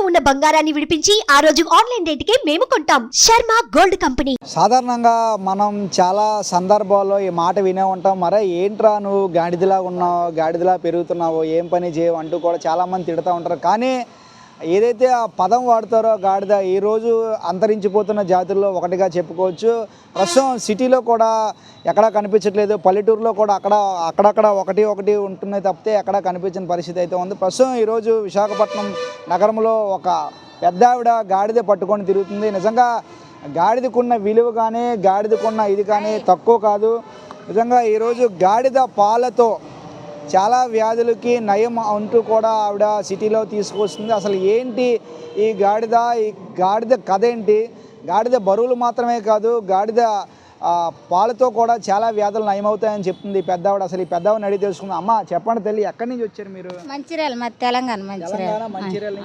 ఇంట్లో ఉన్న బంగారాన్ని విడిపించి ఆ రోజు ఆన్లైన్ రేటుకే మేము కొంటాం. Sharma gold company. సాధారణంగా మనం చాలా సందర్భాల్లో ఈ మాట వినే ఉంటాం. మరే ఏంట్రా నువ్వు గాడిదలా ఉన్నావు గాడిదలా పెరుగుతున్నావు ఏం పని చేయవు అంటూ కూడా చాలామంది తిడుతూ ఉంటారు. కానీ ఏదైతే ఆ పదం వాడతారో గాడిద ఈరోజు అంతరించిపోతున్న జాతుల్లో ఒకటిగా చెప్పుకోవచ్చు. ప్రస్తుతం సిటీలో కూడా ఎక్కడా కనిపించట్లేదు. పల్లెటూరులో కూడా అక్కడ అక్కడక్కడ ఒకటి ఒకటి ఉంటున్నాయి తప్పితే ఎక్కడా కనిపించిన పరిస్థితి అయితే ఉంది. ప్రస్తుతం ఈరోజు విశాఖపట్నం నగరంలో ఒక పెద్ద ఆవిడ గాడిద పట్టుకొని తిరుగుతుంది. నిజంగా గాడిదకున్న విలువ కానీ గాడిదకున్న ఇది కానీ తక్కువ కాదు. నిజంగా ఈరోజు గాడిద పాలతో చాలా వ్యాధులకి నయం అంటూ కూడా ఆవిడ సిటీలో తీసుకొస్తుంది. అసలు ఏంటి ఈ గాడిద? ఈ గాడిద కథ ఏంటి? గాడిద బరువులు మాత్రమే కాదు గాడిద పాలతో కూడా చాలా వ్యాధులు నయమవుతాయని చెప్తుంది పెద్దవాడు. అసలు ఈ పెద్దవాడిని అడిగి తెలుసుకుందాం. అమ్మ చెప్పండి తల్లి ఎక్కడి నుంచి వచ్చారు మీరు? మంచిర్యాల తెలంగాణ మంచిర్యాల.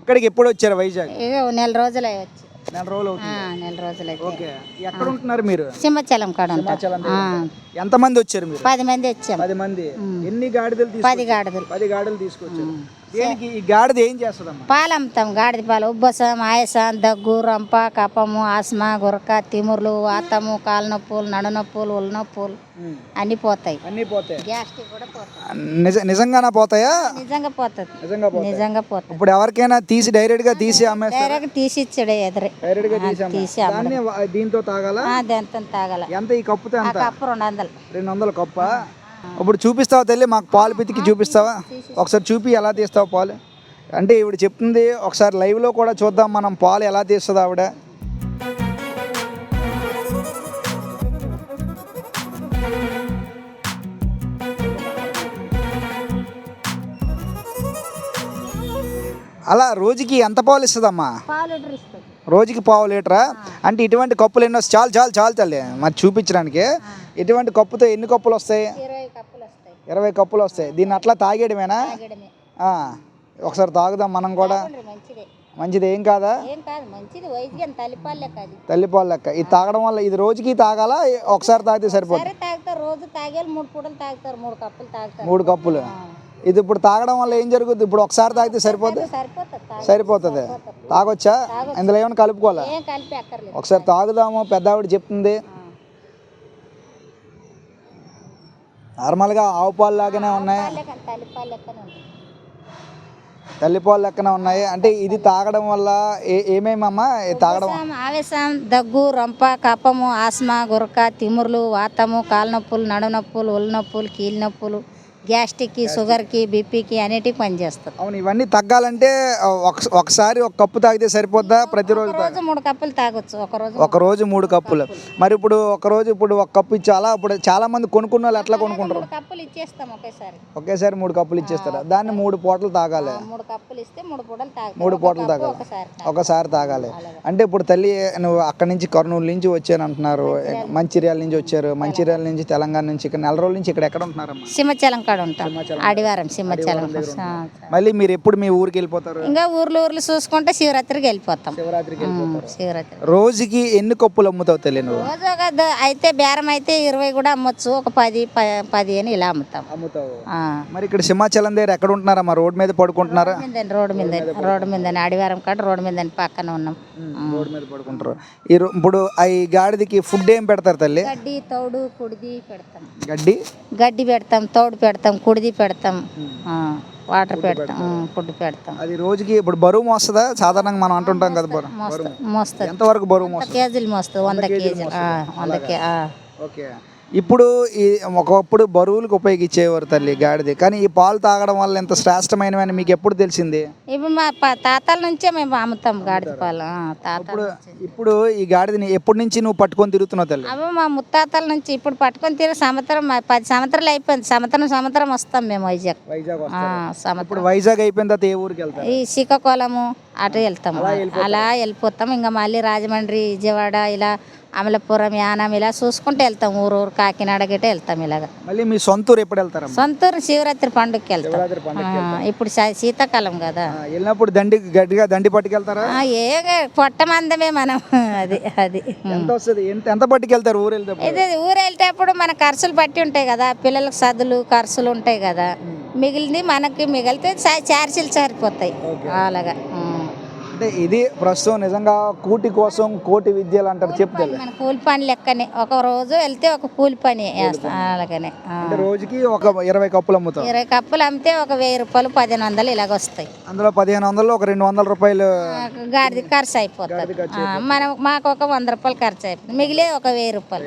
ఇక్కడికి ఎప్పుడు వచ్చారు వైజాగ్? నెల రోజులే వచ్చి. నెల రోజులు అవుతుంది. నెల రోజులే ఓకే. ఎక్కడ ఉంటున్నారు మీరు? సింహచలం కాడ ఉంటాం. హిమాచలం ఆ. ఎంతమంది వచ్చారు మీరు? పది మంది వచ్చాం. పది మంది. ఎన్ని గాడిదలు పది గాడిదలు. పది గాడిదలు తీసుకొచ్చారు. దేనికి? ఈ గాడిద ఏం చేస్తుందమ్మా? పాలు అమ్ముతాం. గాడిద పాలు. ఉబ్బసం ఆయాసం దగ్గు రంప కపము ఆస్మా గురక తిమురులు వాతము కాలు నొప్పులు నడు నొప్పులు ఒళ్ళు నొప్పులు ఉమ్. అన్నీ పోతాయి. అన్నీ పోతాయి. గ్యాస్ట్రిక్ కూడా పోతాయి. నిజ నిజంగానే పోతాయా? నిజంగా పోతుంది నిజంగా పోతాయి. నిజంగా పోతుంది ఇప్పుడు ఎవరికైనా తీసి డైరెక్ట్గా తీసి అమ్మేస్తారు? డైరెక్ట్ తీసి ఇచ్చాడే ఎదురే. డైరెక్ట్గా తీసి దాన్ని వా- దీంతో తాగాల? దెంత తాగల. ఎంత ఈ కప్పుతో ఆ ఎంత కప్పు రెండు వందలు. రెండు వందల కప్ప? ఇప్పుడు చూపిస్తావా తల్లి? మాకు పాలు పితికి చూపిస్తావా? ఒకసారి చూపి ఎలా తీస్తావు పాలు? అంటే ఇవిడ చెప్తుంది ఒకసారి లైవ్లో కూడా చూద్దాం మనం పాలు ఎలా తీస్తుంది ఆవిడ. అలా రోజుకి ఎంత పాలు ఇస్తుందమ్మా? పాలు రోజుకి పావు లీటరా? అంటే ఇటువంటి కప్పులు ఎన్నో చాలు చాలు చాలు తల్లి. మరి చూపించడానికి. ఇటువంటి కప్పుతో ఎన్ని కప్పులు వస్తాయి? ఇరవై కప్పులు వస్తాయి. దీన్ని అట్లా తాగేయడమేనా? ఒకసారి తాగుదాం మనం కూడా. మంచిదే. ఏం కాదా? తల్లిపాలు లెక్క ఇది తాగడం వల్ల ఇది రోజుకి తాగాలా? ఒకసారి తాగితే సరిపోతుంది సరే తాగుతారు. రోజు తాగేళ్ళు మూడు పూటలు తాగుతారు. మూడు కప్పులు తాగుతారు. మూడు కప్పులు. ఇది ఇప్పుడు తాగడం వల్ల ఏం జరుగుతుంది ఇప్పుడు ఒకసారి తాగితే సరిపోద్ది? సరిపోతుంది. సరిపోతుంది తాగొచ్చా? ఇందులో ఏమైనా కలుపుకోవాలా? ఒకసారి తాగుదాము పెద్ద ఆవిడ చెప్తుంది నార్మల్గా ఆవు పాలు లాగానే ఉన్నాయి. తల్లిపాలు లెక్కనే ఉన్నాయి. అంటే ఇది తాగడం వల్ల ఏమేమమ్మా? తాగడం ఆవేశం, దగ్గు రొంప కపము ఆస్మా గురక తిమురులు వాతము కాలు నొప్పులు నడు నొప్పులు ఒళ్ళు నొప్పులు కీళ్ళ నొప్పులు గ్యాస్ట్రిక్కి షుగర్కి బీపీకి అన్నిటికి పనిచేస్తుంది. అవును ఇవన్నీ తగ్గాలంటే ఒక- ఒకసారి ఒక కప్పు తాగితే సరిపోద్దా? ప్రతిరోజు తాగ? రోజు మూడు కప్పులు తాగొచ్చు ఒక రోజు ఒక రోజు మూడు కప్పులు. మరి ఇప్పుడు ఒక రోజు ఇప్పుడు ఒక కప్పు ఇచ్చాలా? ఇప్పుడు చాలా మంది కొనుక్కున్న వాళ్ళు ఎట్లా కొనుక్కుంటారు? మూడు కప్పులు ఇచ్చేస్తాం ఒకేసారి. ఒకేసారి మూడు కప్పులు ఇచ్చేస్తారు? దాన్ని మూడు పూటలు తాగాలి. మూడు కప్పులు ఇస్తే మూడు పూటలు తాగుతాం. మూడు ఒక పూటలు కప్పు తాగాలి. ఒకసారి ఒకసారి తాగాలి. అంటే ఇప్పుడు తల్లి నువ్వు అక్కడి నుంచి కర్నూలు నుంచి వచ్చాను అంటున్నారు. మంచిర్యాల నుంచి వచ్చారు. మంచిర్యాల నుంచి తెలంగాణ నుంచి ఇక్కడ నెల రోజుల నుంచి ఇక్కడ ఎక్కడ ఉంటున్నారమ్మా? సింహచలం కాడ ఉంటాం ఆదివారం సింహచలం. మళ్ళీ మీరు ఎప్పుడు మీ ఊరికి వెళ్ళిపోతారు? ఇంకా ఊర్లు ఊర్లు చూసుకుంటే శివరాత్రికి వెళ్ళిపోతాం. శివరాత్రి. రోజుకి ఎన్ని కప్పులు అమ్ముతావు నువ్వు? రోజు ఒక అయితే బేరం అయితే ఇరవై కూడా అమ్మొచ్చు. ఒక పది ప- పదిహేను ఇలా అమ్ముతాం. మరి ఇక్కడ సింహాచలం దగ్గర ఎక్కడ ఉంటున్నారా? మా రోడ్ మీద పడుకుంటున్నారా? రోడ్డు మీద రోడ్డు మీద ఆదివారం కాడ రోడ్డు మీద పక్కన ఉన్నాం. రోడ్ మీద పడుకుంటారు. ఇప్పుడు ఈ గాడిదకి ఫుడ్ ఏం పెడతారు తల్లి? గడ్డి తౌడు కుడిది పెడతాం. గడ్డి? గడ్డి పెడతాం తౌడు పెడతాం. కుడిది పెడతాం. వాటర్ పెడతాం ఫుడ్ పెడతాం. అది రోజుకి ఇప్పుడు బరువు మోస్తుందా? సాధారణంగా మనం అంటుంటాం కదా బరువు. మోస్తా మోస్తుంది ఎంతవరకు బరువు మోస్తుంది? కేజీలు మోస్తుంది వంద కేజీలు ఆ, వంద కే ఆ. ఓకే. ఇప్పుడు ఈ ఒకప్పుడు బరువులకు ఉపయోగించేవారు తల్లి గాడిది. కానీ ఈ పాలు తాగడం వల్ల ఎంత శ్రేష్టమైనవని మీకు ఎప్పుడు తెలిసింది? ఇప్పుడు మా ప- తాతల నుంచే మేము అమ్ముతాం గాడిద పాలు. ఆ, తాతల నుంచి. ఇప్పుడు ఈ గాడిదని ఎప్పటి నుంచి నువ్వు పట్టుకొని తిరుగుతున్నావు తల్లి? అవి మా ముత్తాతల నుంచి ఇప్పుడు పట్టుకొని తిరిగి సంవత్సరం మా పది సంవత్సరాలు అయిపోయింది. సంవత్సరం సంవత్సరం వస్తాం మేము వైజాగ్. వైజాగ్ ఆ, ఇప్పుడు వైజాగ్ అయిపోయిన తర్వాత ఏ ఊరికి వెళ్తారు? ఈ శ్రీకాకుళము అటు వెళ్తాం. అలా వెళ్ళిపోతాం. ఇంకా మళ్ళీ రాజమండ్రి విజయవాడ ఇలా అమలాపురం యానం ఇలా చూసుకుంటూ వెళ్తాం ఊరు ఊరు కాకినాడ గిట్ట వెళ్తాం ఇలాగ. మళ్ళీ మీ సొంత ఊరు ఎప్పుడు వెళ్తారమ్మా? సొంతూరు శివరాత్రి పండుగకి వెళ్తాం. ఆ, ఇప్పుడు శా- శీతాకాలం కదా. వెళ్ళినప్పుడు దండి గట్టిగా దండి పట్టుకెళ్తారా? ఆ, ఏ పొట్ట మందమే మనం. అది అది. ఎంత వస్తుంది? ఎంత ఎంత పట్టుకెళ్తారు ఊరు వెళ్తే ఇది ఊరు వెళ్ళేటప్పుడు మన ఖర్చులు బట్టి ఉంటాయి కదా. పిల్లలకు సదులు ఖర్చులు ఉంటాయి కదా. మిగిలింది మనకి మిగిలితే చా- చార్జీలు సరిపోతాయి. అలాగా. అంటే ఇది ప్రస్తుతం నిజంగా కూటి కోసం కోటి విద్యలు అంటారు చెప్తారు మన కూలి పని లెక్కనే. ఒక రోజు వెళ్తే ఒక కూలి పని వేస్తాం అలాగనే. ఆ. అంటే రోజుకి ఒక ఇరవై కప్పులు అమ్ముతాం. ఇరవై కప్పులు అమ్మితే ఒక వెయ్యి రూపాయలు పదిహేను వందలు ఇలాగ వస్తాయి. అందులో పదిహేను వందలు ఒక రెండు వందల రూపాయలు మాకు గాడిద ఖర్చు అయిపోతుంది. ఆ, మనం మాకు ఒక వంద రూపాయలు ఖర్చు అయిపోతుంది. మిగిలే ఒక వెయ్యి రూపాయలు.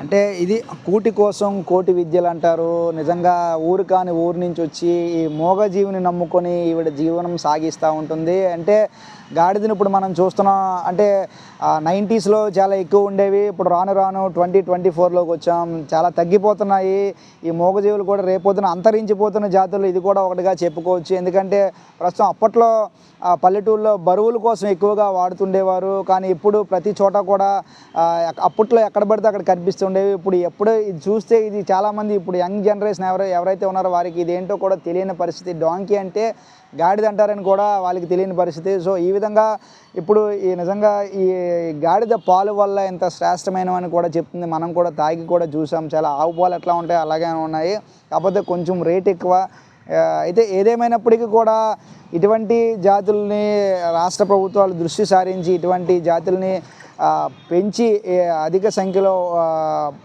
అంటే ఇది కూటి కోసం కోటి విద్యలు అంటారు. నిజంగా ఊరు కాని ఊరు నుంచి వచ్చి ఈ మూగజీవిని నమ్ముకొని ఈవిడ జీవనం సాగిస్తూ ఉంటుంది. అంటే గాడిదని ఇప్పుడు మనం చూస్తున్నాం అంటే నైంటీస్లో చాలా ఎక్కువ ఉండేవి. ఇప్పుడు రాను రాను ట్వంటీ ట్వంటీ ఫోర్లోకి వచ్చాం. చాలా తగ్గిపోతున్నాయి. ఈ మూగజీవులు కూడా రేపొద్దున అంతరించిపోతున్న జాతులు ఇది కూడా ఒకటిగా చెప్పుకోవచ్చు. ఎందుకంటే ప్రస్తుతం అప్పట్లో పల్లెటూరులో బరువుల కోసం ఎక్కువగా వాడుతుండేవారు. కానీ ఇప్పుడు ప్రతి చోట కూడా అప్పట్లో ఎక్కడ పడితే అక్కడ ఉండేవి. ఇప్పుడు ఎప్పుడో ఇది చూస్తే ఇది చాలామంది ఇప్పుడు యంగ్ జనరేషన్ ఎవరు ఎవరైతే ఉన్నారో వారికి ఇదేంటో కూడా తెలియని పరిస్థితి. డాంకీ అంటే గాడిద అంటారని కూడా వాళ్ళకి తెలియని పరిస్థితి. సో ఈ విధంగా ఇప్పుడు ఈ నిజంగా ఈ గాడిద పాలు వల్ల ఎంత శ్రేష్టమైనవని కూడా చెప్తుంది. మనం కూడా తాగి కూడా చూసాం. చాలా ఆవు పాలు ఎట్లా ఉంటాయి అలాగే ఉన్నాయి. కాకపోతే కొంచెం రేట్ ఎక్కువ. అయితే ఏదేమైనప్పటికీ కూడా ఇటువంటి జాతుల్ని రాష్ట్ర ప్రభుత్వాలు దృష్టి సారించి ఇటువంటి జాతుల్ని పెంచి అధిక సంఖ్యలో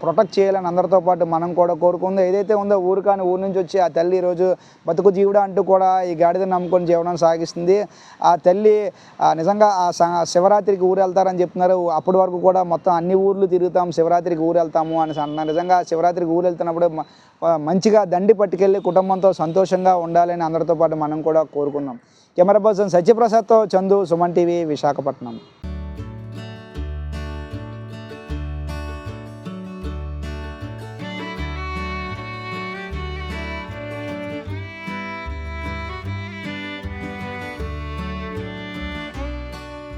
ప్రొటెక్ట్ చేయాలని అందరితో పాటు మనం కూడా కోరుకుంది. ఏదైతే ఉందో ఊరు కానీ ఊరు నుంచి వచ్చి ఆ తల్లి ఈరోజు బతుకు జీవుడు అంటూ కూడా ఈ గాడిద నమ్ముకొని జీవనం సాగిస్తుంది. ఆ తల్లి నిజంగా ఆ స- శివరాత్రికి ఊరు వెళ్తారని చెప్తున్నారు. అప్పటి వరకు కూడా మొత్తం అన్ని ఊర్లు తిరుగుతాం శివరాత్రికి ఊరు వెళ్తాము అని అంటున్నారు నిజంగా శివరాత్రికి ఊరు వెళ్తున్నప్పుడు మంచిగా దండి పట్టుకెళ్ళి కుటుంబంతో సంతోషంగా ఉండాలని అందరితో పాటు మనం కూడా కోరుకున్నాం కెమెరా పర్సన్ సత్యప్రసాద్తో చందు సుమన్ టీవీ విశాఖపట్నం.